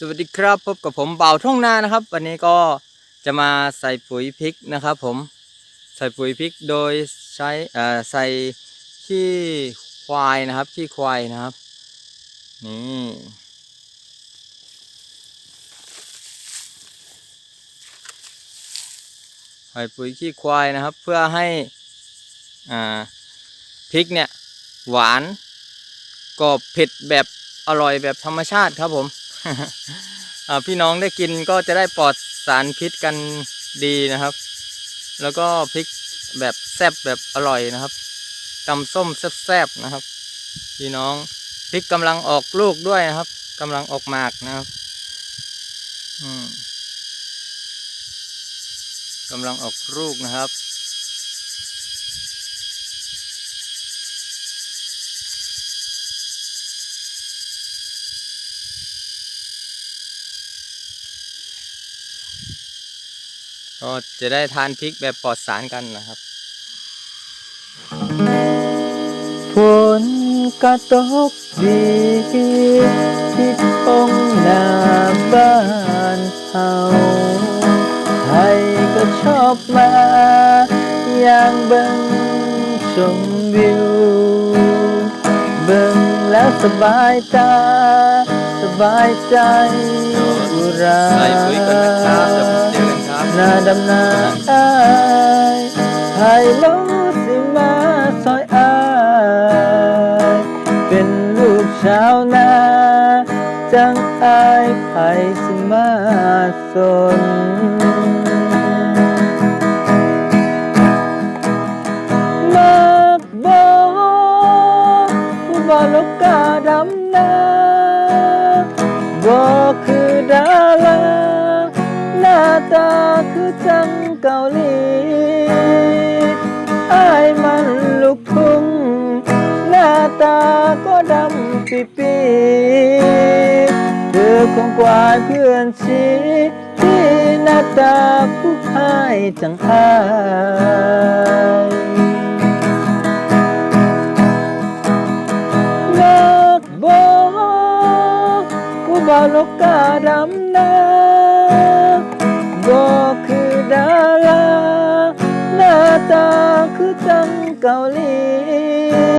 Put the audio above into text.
สวัสดีครับพบกับผมเบ่าท่องนานะครับ วันนี้ก็จะมาใส่ปุ๋ยพริกนะครับผมใส่ปุ๋ยพริกโดยใช้ใส่ขี้ควายนะครับขี้ควายนะครับนี่ใส่ปุ๋ยขี้ควายนะครับ เพื่อให้อ่าพริกเนี่ยหวานกรอบเผ็ดแบบอร่อยแบบธรรมชาติครับผม พี่น้องได้กินก็จะได้ปลอดสารพิษกันดีนะครับ แล้วก็พริกแบบแซ่บแบบอร่อยนะครับตำส้มแซ่บๆนะครับ พี่น้องพริกกำลังออกลูกด้วยนะครับกำลังออกหมากนะครับกำลังออกลูกนะครับ ก็จะได้ทานพริกแบบปลอดสารกันนะครับฝนก็ตกดีที่ทงหน้าบ้านเฮาใครก็ชอบมาอย่างเบิ่งชมวิว เบิ่งแล้วสบายตา สบายใจอุราใส่ปุ๋ยก่อนนะครับ นาดำนาอายไผ่ลงสิมาซอยอายเป็นลูกชาวนาจังอายไผ่สิมาสนมักบอกผู้บ่ลูกกาดำนาบอกคือดาราาตาคือจังเกาหลีอายมันลูกทุ่งหน้าตาก็ดำปีปีเธอคงกวายเพื่อนชีที่หน้าตาผู้ให้จังอายเลิกบอกผู้บ่าวลกกาดำนา ก็คือดารา หน้าตาคือจังเกาหลี